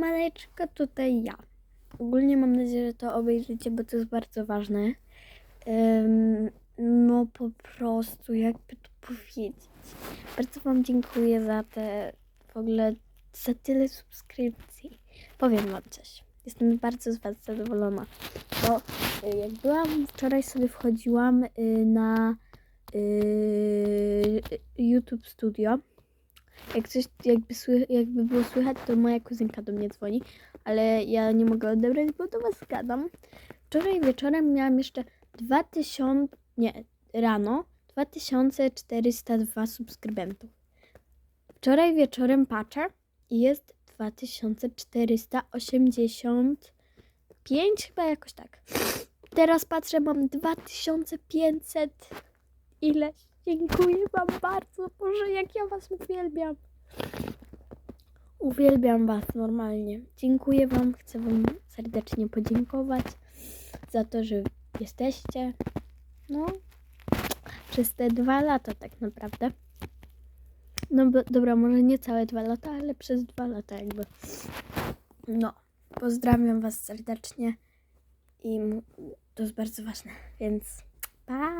Maneczka, tutaj ja. Ogólnie mam nadzieję, że to obejrzycie, bo to jest bardzo ważne. Ym, no po prostu, jakby to powiedzieć. Bardzo Wam dziękuję za te, w ogóle za tyle subskrypcji. Powiem Wam coś. Jestem bardzo z Was zadowolona, bo y, jak byłam, wczoraj sobie wchodziłam y, na y, YouTube Studio. Jak coś, jakby, jakby było słychać, to moja kuzynka do mnie dzwoni, ale ja nie mogę odebrać, bo do Was gadam. Wczoraj wieczorem miałam jeszcze 2000, nie, rano 2402 subskrybentów. Wczoraj wieczorem patrzę i jest 2485, chyba jakoś tak. Teraz patrzę, mam 2500 ileś. Dziękuję Wam bardzo. Boże, jak ja Was uwielbiam. Uwielbiam Was normalnie. Dziękuję Wam. Chcę Wam serdecznie podziękować za to, że jesteście. No, przez te dwa lata tak naprawdę. No bo, dobra, może nie całe dwa lata, ale przez dwa lata jakby. No, pozdrawiam Was serdecznie i to jest bardzo ważne, więc pa!